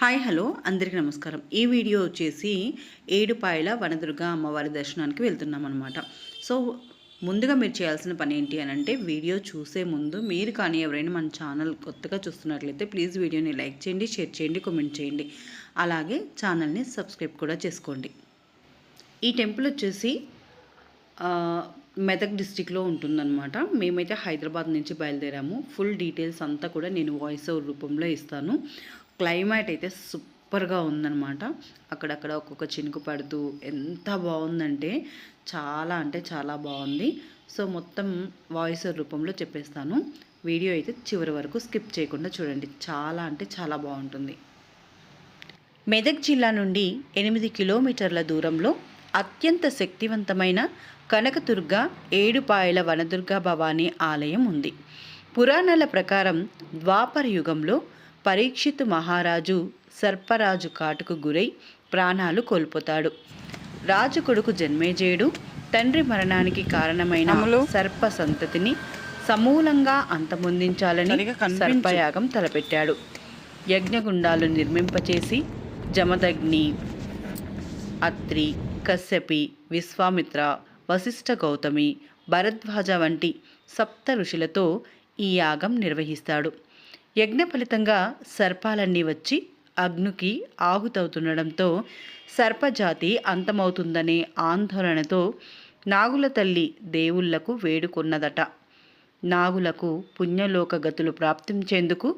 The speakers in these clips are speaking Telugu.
Hi hello. అందరికీ నమస్కారం. ఈ వీడియో వచ్చేసి ఏడుపాయల వనదుర్గ అమ్మవారి దర్శనానికి వెళ్తున్నాం అనమాట సో ముందుగా మీరు చేయాల్సిన పని ఏంటి అని అంటే వీడియో చూసే ముందు మీరు కానీ ఎవరైనా మన ఛానల్ కొత్తగా చూస్తున్నట్లయితే ప్లీజ్ వీడియోని లైక్ చేయండి షేర్ చేయండి కామెంట్ చేయండి. అలాగే ఛానల్ని సబ్స్క్రైబ్ కూడా చేసుకోండి. ఈ టెంపుల్ వచ్చేసి మెదక్ డిస్టిక్లో ఉంటుందన్నమాట. మేమైతే హైదరాబాద్ నుంచి బయలుదేరాము. ఫుల్ డీటెయిల్స్ అంతా కూడా నేను వాయిస్ ఓవర్ రూపంలో ఇస్తాను. క్లైమేట్ అయితే సూపర్గా ఉందన్నమాట. అక్కడక్కడ ఒక్కొక్క చినుకు పడుతూ ఎంత బాగుందంటే చాలా అంటే చాలా బాగుంది. సో మొత్తం వాయిస్ రూపంలో చెప్పేస్తాను. వీడియో అయితే చివరి వరకు స్కిప్ చేయకుండా చూడండి. చాలా అంటే చాలా బాగుంటుంది. మెదక్ జిల్లా నుండి ఎనిమిది కిలోమీటర్ల దూరంలో అత్యంత శక్తివంతమైన కనకదుర్గ ఏడుపాయల వనదుర్గ భవానీ ఆలయం ఉంది. పురాణాల ప్రకారం ద్వాపర యుగంలో పరీక్షిత్ మహారాజు సర్పరాజు కాటుకు గురై ప్రాణాలు కోల్పోతాడు. రాజు కొడుకు జన్మేజయుడు. తండ్రి మరణానికి కారణమైన సర్ప సంతతిని సమూలంగా అంతమొందించాలని. సర్పయాగం తలపెట్టాడు. యజ్ఞగుండాలు నిర్మింపచేసి జమదగ్ని అత్రి కశ్యపి విశ్వామిత్ర వశిష్ఠ గౌతమి భరద్వాజ వంటి సప్త ఋషులతో ఈ యాగం నిర్వహిస్తాడు. యజ్ఞ ఫలితంగా సర్పాలన్నీ వచ్చి అగ్నికి ఆహుతవుతుండడంతో సర్పజాతి అంతమవుతుందనే ఆందోళనతో నాగుల తల్లి దేవుళ్ళకు వేడుకొన్నదట. నాగులకు పుణ్యలోక గతులు ప్రాప్తించేందుకు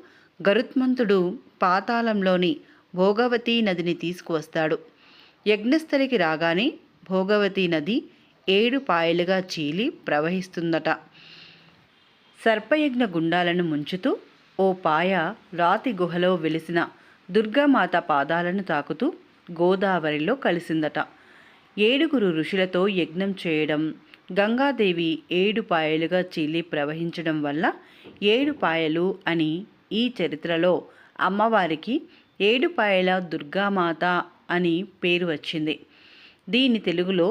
గరుత్మంతుడు పాతాళంలోని భోగవతీ నదిని తీసుకువస్తాడు. యజ్ఞస్థలికి రాగానే భోగవతీ నది ఏడు పాయలుగా చీలి ప్రవహిస్తుందట. సర్పయజ్ఞ గుండాలను ముంచుతూ ఓ పాయ రాతి గుహలో వెలిసిన దుర్గామాత పాదాలను తాకుతూ గోదావరిలో కలిసిందట. ఏడుగురు ఋషులతో యజ్ఞం చేయడం గంగాదేవి ఏడు పాయలుగా చీలి ప్రవహించడం వల్ల ఏడు పాయలు అని ఈ చరిత్రలో అమ్మవారికి ఏడుపాయల దుర్గామాత అని పేరు వచ్చింది. దీని తెలుగులో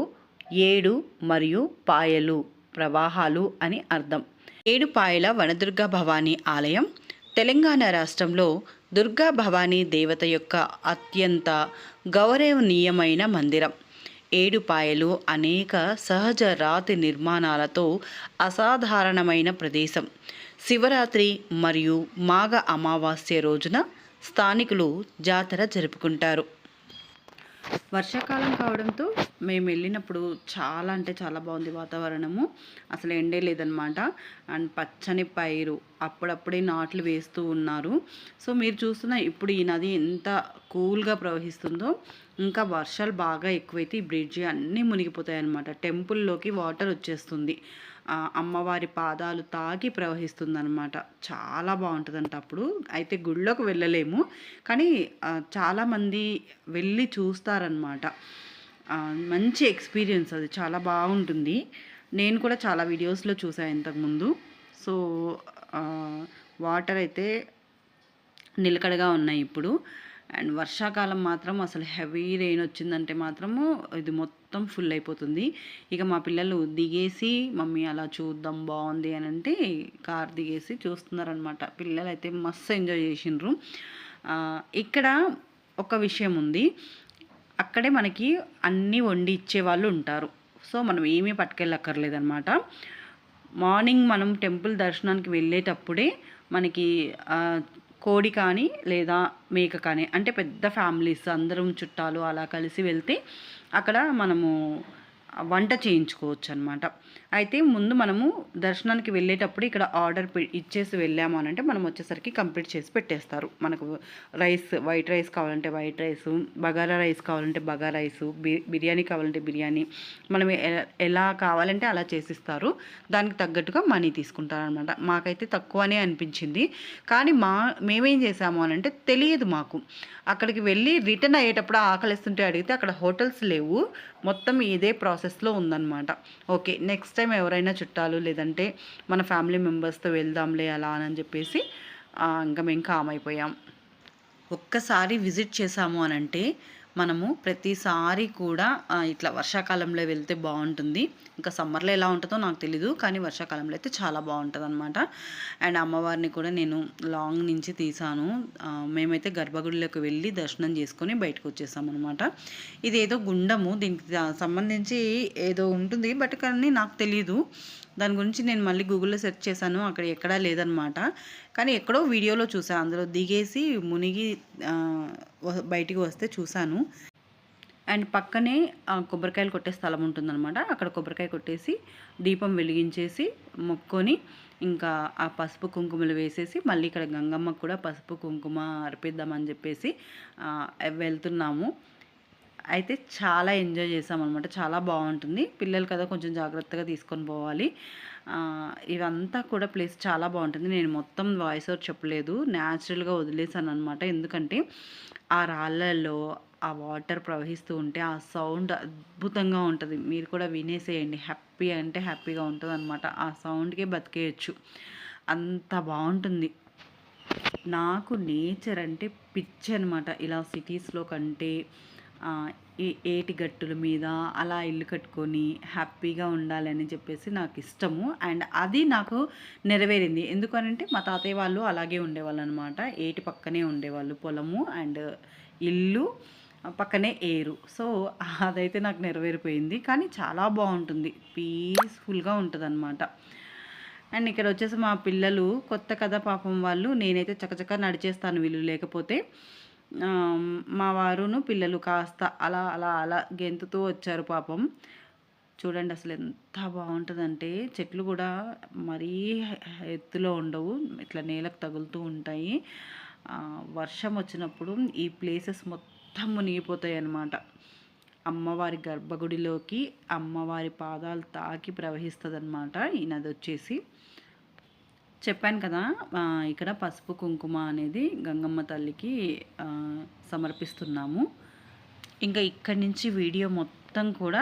ఏడు మరియు పాయలు ప్రవాహాలు అని అర్థం. ఏడుపాయల వనదుర్గా భవానీ ఆలయం తెలంగాణ రాష్ట్రంలో దుర్గా భవానీ దేవత యొక్క అత్యంత గౌరవనీయమైన మందిరం. ఏడుపాయలు అనేక సహజ రాతి నిర్మాణాలతో అసాధారణమైన ప్రదేశం. శివరాత్రి మరియు మాఘ అమావాస్య రోజున స్థానికులు జాతర జరుపుకుంటారు. వర్షాకాలం కావడంతో మేము వెళ్ళినప్పుడు చాలా అంటే చాలా బాగుంది వాతావరణము. అసలు ఎండే లేదనమాట. అండ్ పచ్చని పైరు అప్పుడప్పుడే నాట్లు వేస్తూ ఉన్నారు. సో మీరు చూస్తున్న ఇప్పుడు ఈ నది ఎంత కూల్గా ప్రవహిస్తుందో ఇంకా వర్షాలు బాగా ఎక్కువైతే ఈ బ్రిడ్జి అన్నీ మునిగిపోతాయి అనమాట టెంపుల్లోకి వాటర్ వచ్చేస్తుంది. అమ్మవారి పాదాలు తాకి ప్రవహిస్తుంది అనమాట చాలా బాగుంటుందంట అప్పుడు. అయితే గుళ్ళోకి వెళ్ళలేము. కానీ చాలామంది వెళ్ళి చూస్తారనమాట మంచి ఎక్స్పీరియన్స్ అది. చాలా బాగుంటుంది. నేను కూడా చాలా వీడియోస్లో చూసాను ఇంతకుముందు. సో వాటర్ అయితే నిలకడగా ఉన్నాయి ఇప్పుడు. అండ్ వర్షాకాలం మాత్రం అసలు హెవీ రెయిన్ వచ్చిందంటే మాత్రము ఇది మొత్తం మొత్తం ఫుల్ అయిపోతుంది. ఇక మా పిల్లలు దిగేసి మమ్మీ అలా చూద్దాం బాగుంది అని అంటే కార్ దిగేసి చూస్తున్నారనమాట పిల్లలు అయితే మస్తు ఎంజాయ్ చేసిండ్రు. ఇక్కడ ఒక విషయం ఉంది. అక్కడే మనకి అన్నీ వండి ఇచ్చే వాళ్ళు ఉంటారు. సో మనం ఏమీ పట్టుకెళ్ళక్కర్లేదన్నమాట. మార్నింగ్ మనం టెంపుల్ దర్శనానికి వెళ్ళేటప్పుడే మనకి కోడి కానీ లేదా మేక కానీ అంటే పెద్ద ఫ్యామిలీస్ అందరం చుట్టాలు అలా కలిసి వెళ్తే అక్కడ మనము వంట చేయించుకోవచ్చు అనమాట అయితే ముందు మనము దర్శనానికి వెళ్ళేటప్పుడు ఇక్కడ ఆర్డర్ పె- ఇచ్చేసి వెళ్ళాము అని అంటే మనం వచ్చేసరికి కంప్లీట్ చేసి పెట్టేస్తారు. మనకు రైస్ వైట్ రైస్ కావాలంటే వైట్ రైస్ బగారా రైస్ కావాలంటే బగారా రైస్ బి- బిర్యానీ కావాలంటే బిర్యానీ మనం ఎలా కావాలంటే అలా చేసిస్తారు. దానికి తగ్గట్టుగా మనీ తీసుకుంటారు అనమాట మాకైతే తక్కువనే అనిపించింది. కానీ మా మేమేం చేసాము అని అంటే తెలియదు మాకు. అక్కడికి వెళ్ళి రిటర్న్ అయ్యేటప్పుడు ఆకలిస్తుంటే అడిగితే అక్కడ హోటల్స్ లేవు. మొత్తం ఇదే ప్రాసెస్లో ఉందన్నమాట. ఓకే నెక్స్ట్ టైం ఎవరైనా చుట్టాలు లేదంటే మన ఫ్యామిలీ మెంబర్స్తో వెళ్దాంలే అలా అని చెప్పేసి ఇంకా మేము కామ్ అయిపోయాం. ఒక్కసారి విజిట్ చేసాము అని అంటే మనము ప్రతిసారి కూడా ఇట్లా వర్షాకాలంలో వెళ్తే బాగుంటుంది. ఇంకా సమ్మర్లో ఎలా ఉంటుందో నాకు తెలీదు కానీ వర్షాకాలంలో అయితే చాలా బాగుంటుంది అనమాట అండ్ అమ్మవారిని కూడా నేను లాంగ్ నుంచి తీసాను. మేమైతే గర్భగుడిలోకి వెళ్ళి దర్శనం చేసుకొని బయటకు వచ్చేసాం అనమాట ఇది ఏదో గుండము దీనికి సంబంధించి ఏదో ఉంటుంది బట్ కానీ నాకు తెలియదు దాని గురించి నేను మళ్ళీ గూగుల్లో సెర్చ్ చేశాను అక్కడ ఎక్కడా లేదనమాట కానీ ఎక్కడో వీడియోలో చూసాను అందులో దిగేసి మునిగి వ- బయటికి వస్తే చూశాను అండ్ పక్కనే కొబ్బరికాయలు కొట్టే స్థలం ఉంటుందన్నమాట. అక్కడ కొబ్బరికాయ కొట్టేసి దీపం వెలిగించేసి మొక్కొని ఇంకా ఆ పసుపు కుంకుమలు వేసేసి మళ్ళీ ఇక్కడ గంగమ్మకు కూడా పసుపు కుంకుమ అర్పిద్దామని చెప్పేసి వెళ్తున్నాము. అయితే చాలా ఎంజాయ్ చేసామన్నమాట. చాలా బాగుంటుంది. పిల్లలు కదా కొంచెం జాగ్రత్తగా తీసుకొని పోవాలి. ఇవంతా ఇదంతా కూడా ప్లేస్ చాలా బాగుంటుంది. నేను మొత్తం వాయిస్ ఓవర్ చెప్పలేదు. న్యాచురల్గా వదిలేసాను అనమాట ఎందుకంటే ఆ రాళ్ళల్లో ఆ వాటర్ ప్రవహిస్తూ ఉంటే ఆ సౌండ్ అద్భుతంగా ఉంటుంది. మీరు కూడా వినేసేయండి. హ్యాపీ అంటే హ్యాపీగా ఉంటుంది అనమాట ఆ సౌండ్కే బతికేయచ్చు. అంత బాగుంటుంది. నాకు నేచర్ అంటే పిచ్చి అనమాట ఇలా సిటీస్లో కంటే ఏటి గట్టుల మీద అలా ఇల్లు కట్టుకొని హ్యాపీగా ఉండాలని చెప్పేసి నాకు ఇష్టము. అండ్ అది నాకు నెరవేరింది. ఎందుకనంటే మా తాతయ్య వాళ్ళు అలాగే ఉండేవాళ్ళు అనమాట ఏటి పక్కనే ఉండేవాళ్ళు పొలము అండ్ ఇల్లు పక్కనే ఏరు. సో అదైతే నాకు నెరవేరిపోయింది. కానీ చాలా బాగుంటుంది. పీస్ఫుల్గా ఉంటుంది అనమాట అండ్ ఇక్కడ వచ్చేసి మా పిల్లలు కొత్త కథ పాపం వాళ్ళు నేనైతే చకచక నడిచేస్తాను వీళ్ళు లేకపోతే. మా వారును పిల్లలు కాస్త అలా అలా అలా గెంతుతూ వచ్చారు పాపం. చూడండి అసలు ఎంత బాగుంటుందంటే చెట్లు కూడా మరీ ఎత్తులో ఉండవు ఇట్లా నేలకు తగులుతూ ఉంటాయి. వర్షం వచ్చినప్పుడు ఈ ప్లేసెస్ మొత్తం మునిగిపోతాయి అన్నమాట. అమ్మవారి గర్భగుడిలోకి అమ్మవారి పాదాలు తాకి ప్రవహిస్తుంది అనమాట ఈ నది వచ్చేసి చెప్పాను కదా ఇక్కడ పసుపు కుంకుమ అనేది గంగమ్మ తల్లికి సమర్పిస్తున్నాము. ఇంకా ఇక్కడి నుంచి వీడియో మొత్తం కూడా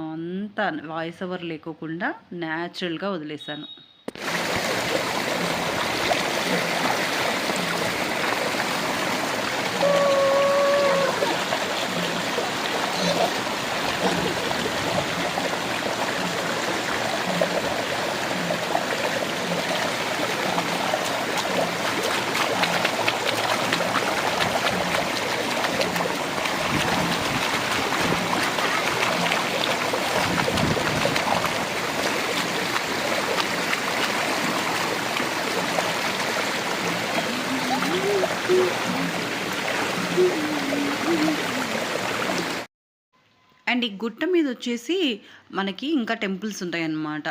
అంత వాయిస్ ఓవర్ లేకోకుండా న్యాచురల్గా వదిలేశాను. అండ్ ఈ గుట్ట మీద వచ్చేసి మనకి ఇంకా టెంపుల్స్ ఉంటాయి అన్నమాట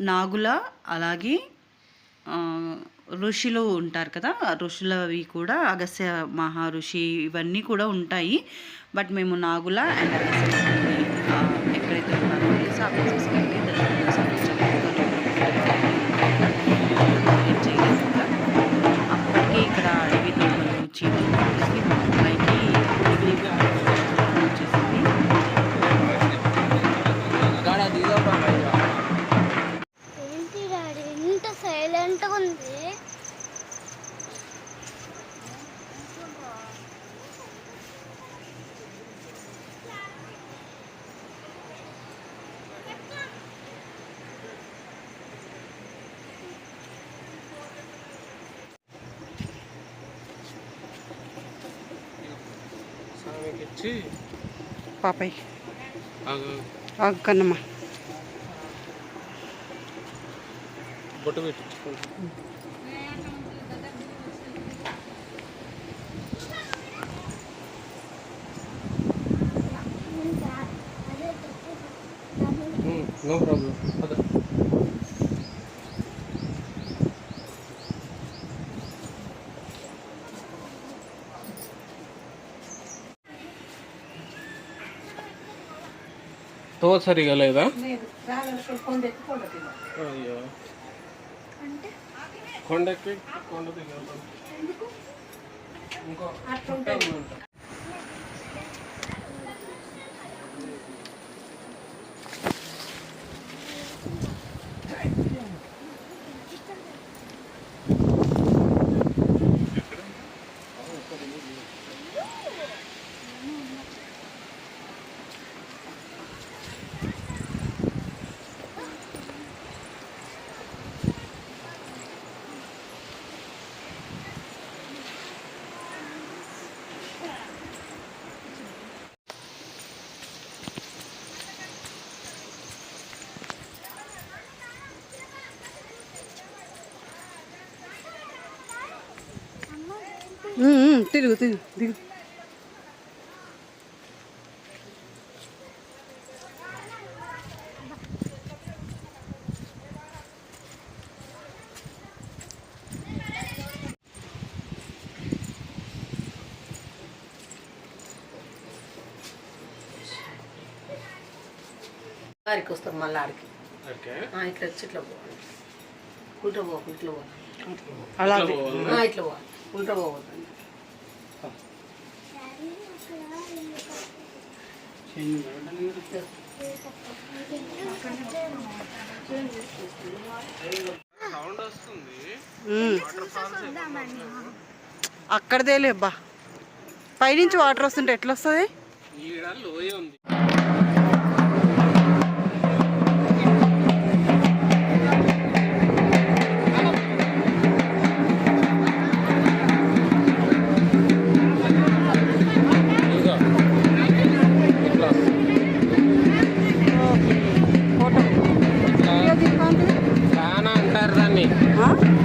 నాగుల అలాగే ఋషులు ఉంటారు కదా ఋషులవి కూడా అగస్య మహర్షి ఇవన్నీ కూడా ఉంటాయి. బట్ మేము నాగుల అండ్ అగస్య ఎక్కడైతే ఉన్నారో అనేసి ఆ ప్లేసెస్కి స్వామికిచ్చి పాపయ్ ఆగు కన్నమ్మ బొట్టు పెట్టించుకుంటాం నో ప్రాబ్లం అదే తో సరిగా లేదా? అయ్యో. కొండకి కొండ దిగాలి. ఇంకో తిరుగు తిరుగు దిగు వారికి వస్తాం మళ్ళీ ఆడికి. ఓకే. ఆ, ఇట్లా వచ్చి ఇట్లా పోవాలి. ఉల్టా పోకు ఇట్లా పోవాలి. ఇట్లా పోవాలి. ఉల్టా పోవద్దండి సౌండ్ వస్తుంది ఉమ్. అక్కడదేలే అబ్బా. పైనుంచి వాటర్ వస్తుంటే ఎట్లా వస్తుంది Huh?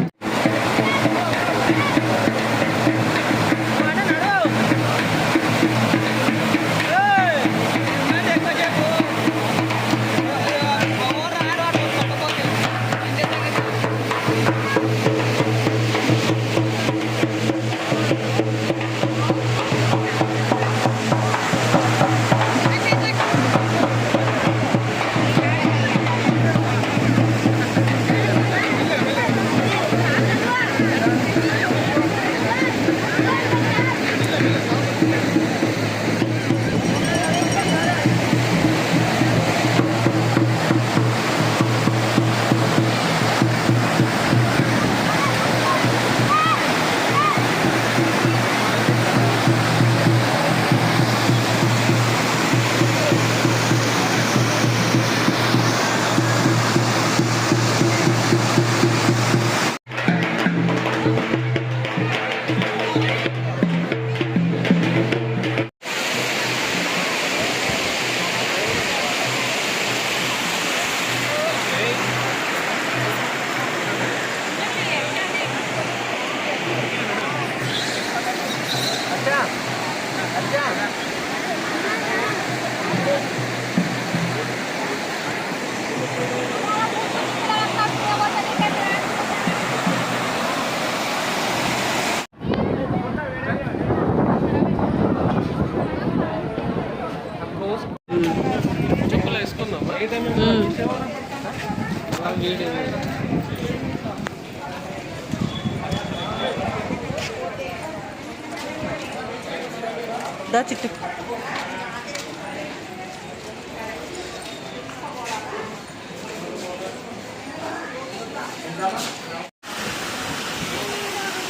దా చిట్టు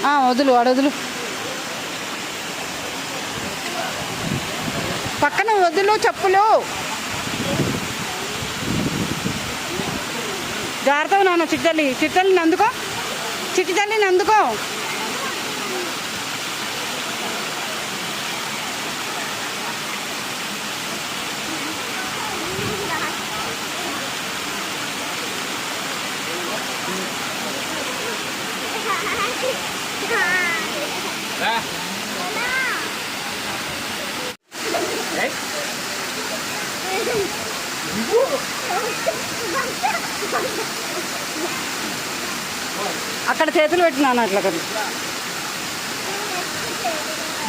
ఆ, వదులు వాడు వదులు. పక్కన వదులు చెప్పులు. జాగ్రత్తగా నాన్న చిట్టల్లి చిట్టల్లిని అందుకో. చిట్టి తల్లిని అందుకో. అక్కడ చేతులు పెట్టినాను అట్లా కదా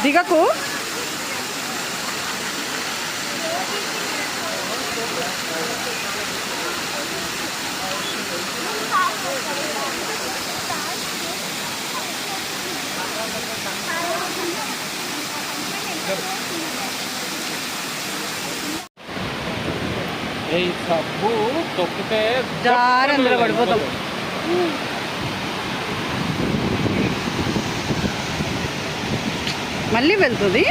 దిగకు. ఈ సబ్బు తొక్కితే జారి అందులో పడిపోతాం. మళ్ళీ వెళ్తుంది.